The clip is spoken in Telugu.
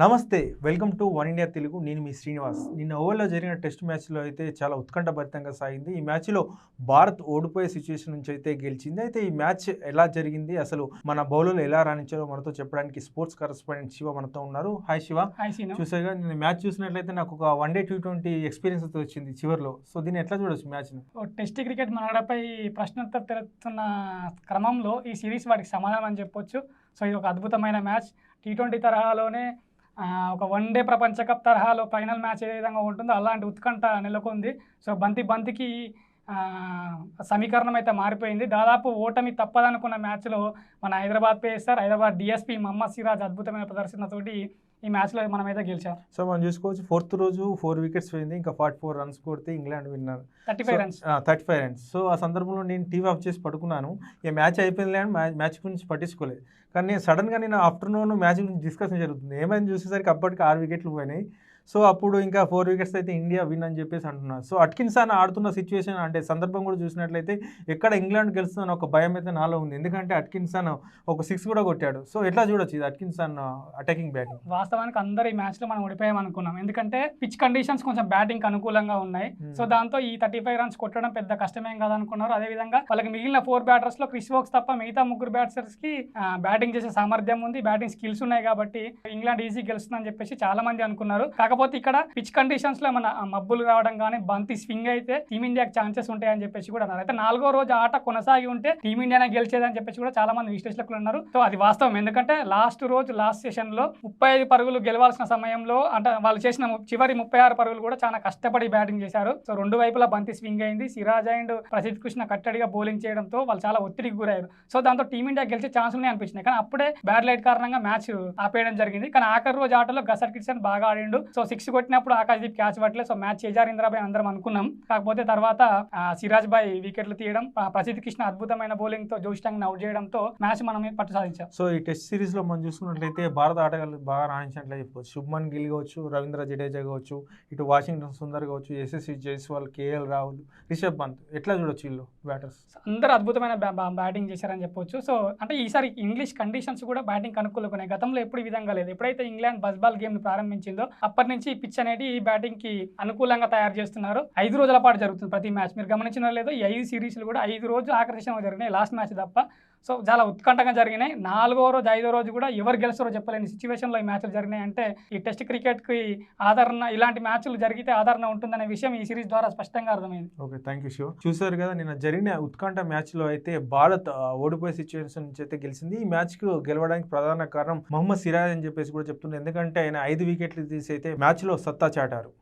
నమస్తే welcome to one India Telugu. నేను మీ శ్రీనివాస్. నిన్న ఓవర్లో జరిగిన టెస్ట్ మ్యాచ్లో అయితే చాలా ఉత్కంఠభరితంగా సాగింది. ఈ మ్యాచ్లో భారత్ ఓడిపోయే సిచ్యువేషన్ నుంచి అయితే గెలిచింది. అయితే ఈ మ్యాచ్ ఎలా జరిగింది? అసలు మన బౌలర్లు ఎలా రాణించారో మనతో చెప్పడానికి స్పోర్ట్స్ కరెస్పాండెంట్ శివ మనతో ఉన్నారు. హాయ్ శివ. చూసాగా నేను మ్యాచ్ చూసినట్లయితే నాకు ఒక one day T twenty experience అయితే వచ్చింది చివరిలో. సో దీన్ని ఎట్లా చూడొచ్చు మ్యాచ్ని? టెస్ట్ క్రికెట్ మనగడపై ప్రశ్నోత్తర తెలుస్తున్న క్రమంలో ఈ సిరీస్ వాటికి సమాధానం అని చెప్పొచ్చు. సో ఇది ఒక అద్భుతమైన మ్యాచ్. టీ ట్వంటీ తరహాలోనే ఒక వన్ డే ప్రపంచ కప్ తరహాలో ఫైనల్ మ్యాచ్ ఏ విధంగా ఉంటుందో అలాంటి ఉత్కంఠ నెలకొంది. సో బంతి బంతికి సమీకరణం అయితే మారిపోయింది. దాదాపు ఓటమి తప్పదనుకున్న మ్యాచ్లో మన హైదరాబాద్ పేసర్ హైదరాబాద్ డిఎస్పీ మహమ్మద్ సిరాజ్ అద్భుతమైన ప్రదర్శనతోటి ఈ మ్యాచ్లో మనమైతే గెలిచాం. సో మనం చూసుకోవచ్చు ఫోర్త్ రోజు ఫోర్ వికెట్స్ పోయింది. ఇంకా ఫార్టీ ఫోర్ రన్స్ కొడితే ఇంగ్లాండ్ విన్నారు. Thirty five runs. Thirty five runs. So ఆ సందర్భంలో నేను టీవీ ఆఫ్ చేసి పడుకున్నాను. ఈ మ్యాచ్ అయిపోయింది అని మ్యాచ్ మ్యాచ్ గురించి పట్టించుకోలేదు కానీ నేను సడన్గా నేను ఆఫ్టర్నూన్ మ్యాచ్ గురించి డిస్కషన్ జరుగుతుంది. ఏమైంది చూసేసరికి అప్పటికి ఆరు వికెట్లు పోయినాయి. సో అప్పుడు ఇంకా ఫోర్ వికెట్స్ అయితే ఇండియా విన్ అని చెప్పేసి అంటున్నారు. సో అట్కిన్సన్ ఆడుతున్న సిచ్యువేషన్ అంటే సందర్భం కూడా చూసినట్లయితే ఎక్కడ ఇంగ్లాండ్ గెలుస్తుందని ఒక భయం అయితే నాలో ఉంది. ఎందుకంటే అట్కిన్సన్ ఒక సిక్స్ కూడా కొట్టాడు. సో ఎట్లా చూడొచ్చు ఇది అట్కిన్సన్ అటాకింగ్ బ్యాటింగ్ వాస్తవానికి అందరు ఈ మ్యాచ్లో మనం ఓడిపోయాం అనుకున్నాం. ఎందుకంటే పిచ్ కండిషన్స్ కొంచెం బ్యాటింగ్ అనుకూలంగా ఉన్నాయి. సో దాంతో ఈ థర్టీ ఫైవ్ రన్స్ కొట్టడం పెద్ద కష్టమేం కాదనుకున్నారు. అదే విధంగా వాళ్ళకి మిగిలిన ఫోర్ బ్యాటర్స్లో క్రిస్ వోక్స్ తప్ప మిగతా ముగ్గురు బ్యాట్సర్స్కి బ్యాటింగ్ చేసే సామర్థ్యం ఉంది. బ్యాటింగ్ స్కిల్స్ ఉన్నాయి కాబట్టి ఇంగ్లాండ్ ఈజీ గెలుస్తుందని చెప్పేసి చాలా మంది అనుకున్నారు. కాకపోతే ఇక్కడ పిచ్ కండిషన్స్లో మన మబ్బులు రావడం కానీ బంతి స్వింగ్ అయితే టీమిండియాకి ఛాన్సెస్ ఉంటాయని చెప్పేసి కూడా అన్నారు. అయితే నాలుగో రోజు ఆట కొనసాగి ఉంటే టీమిండియానే గెలిచేదని చెప్పేసి కూడా చాలా మంది విశ్లేషకులు ఉన్నారు. సో అది వాస్తవం. ఎందుకంటే లాస్ట్ రోజు లాస్ట్ సెషన్లో ముప్పై ఐదు పరుగులు గెలవాల్సిన సమయంలో అంటే వాళ్ళు చేసిన చివరి ముప్పై ఆరు పరుగులు కూడా చాలా కష్టపడి బ్యాటింగ్ చేశారు. సో రెండు వైపులా బంతి స్వింగ్ అయింది. సిరాజ్ అండ్ ప్రసిద్ధ్ కృష్ణ కట్టడిగా బౌలింగ్ చేయడంతో వాళ్ళు చాలా ఒత్తిడికి గురయ్యారు. సో దాంతో టీమిండియా గెలిచే ఛాన్స్ ఉన్నాయి అనిపించింది కానీ అప్పుడే బ్యాడ్ లైట్ కారణంగా మ్యాచ్ ఆపేయడం జరిగింది. కానీ ఆఖరి రోజు ఆటలో గసర్ కిషన్ బాగా ఆడిండు. సో సిక్స్ కొట్టినప్పుడు ఆకాశ్దీప్ క్యాచ్ పట్టలేదు. సో మ్యాచ్ చేజారింద్రాబాయ్ అందరం అనుకున్నాం. కాకపోతే తర్వాత సిరాజ్ బాయ్ వికెట్లు తీయడం ప్రసిద్ధ్ కృష్ణ అద్భుతమైన బౌలింగ్తో జోష్టాంగ్ అవుట్ చేయడంతో మ్యాచ్ మనం పట్టు సాధించాం. సో ఈ టెస్ట్ సిరీస్లో మనం చూసుకున్నట్లయితే భారత ఆటగాళ్ళు బాగా రాణించినట్లే చెప్పుకోవచ్చు శుభ్మన్ గిల్ కావచ్చు రవీంద్ర జడేజా కావచ్చు ఇటు వాషింగ్టన్ సుందర్ కావచ్చు ఎస్ఎస్సి జైస్వాల్ కేఎల్ రాహుల్ రిషబ్ పంత్. ఎట్లా చూడొచ్చు వీళ్ళు బ్యాటర్స్ అందరూ అద్భుతమైన బ్యా- బ్యా- బ్యాటింగ్ చేశారని చెప్పొచ్చు. సో అంటే ఈసారి ఇంగ్లీష్ కండిషన్స్ కూడా బ్యాటింగ్ అనుకూలకున్నాయి గతంలో ఎప్పుడు విధంగా లేదు. ఎప్పుడైతే ఇంగ్లాండ్ బస్బాల్ గేమ్ ప్రారంభించిందో అప్పటి నుంచి పిచ్ అనేది ఈ బ్యాటింగ్కి అనుకూలంగా తయారు చేస్తున్నారు. ఐదు రోజుల పాటు జరుగుతుంది ప్రతి మ్యాచ్ మీరు గమనించిన లేదో ఈ ఐదు సిరీస్లు కూడా ఐదు రోజులు ఆకర్షణగా జరిగినాయి. లాస్ట్ మ్యాచ్ తప్ప సో చాలా ఉత్కంఠంగా జరిగినాయి. నాలుగో రోజు ఐదో రోజు కూడా ఎవరు గెలుస్తారో చెప్పలేని సిచ్యువేషన్లో ఈ మ్యాచ్లు జరిగినాయి. అంటే ఈ టెస్ట్ క్రికెట్కి ఆదరణ ఇలాంటి మ్యాచ్లు జరిగితే ఆదరణ ఉంటుందనే విషయం ఈ సిరీస్ ద్వారా స్పష్టంగా అర్థమైంది. Okay thank you Shiva. చూసారు కదా నిన్న జరిగిన ఉత్కంఠ మ్యాచ్లో అయితే భారత్ ఓడిపోయే సిచ్యువేషన్ నుంచి అయితే గెలిచింది. ఈ మ్యాచ్కు గెలవడానికి ప్రధాన కారణం మహమ్మద్ సిరాజ్ అని చెప్పేసి కూడా చెప్తున్నారు. ఎందుకంటే ఆయన ఐదు వికెట్లు తీసి అయితే మ్యాచ్లో సత్తా చాటారు.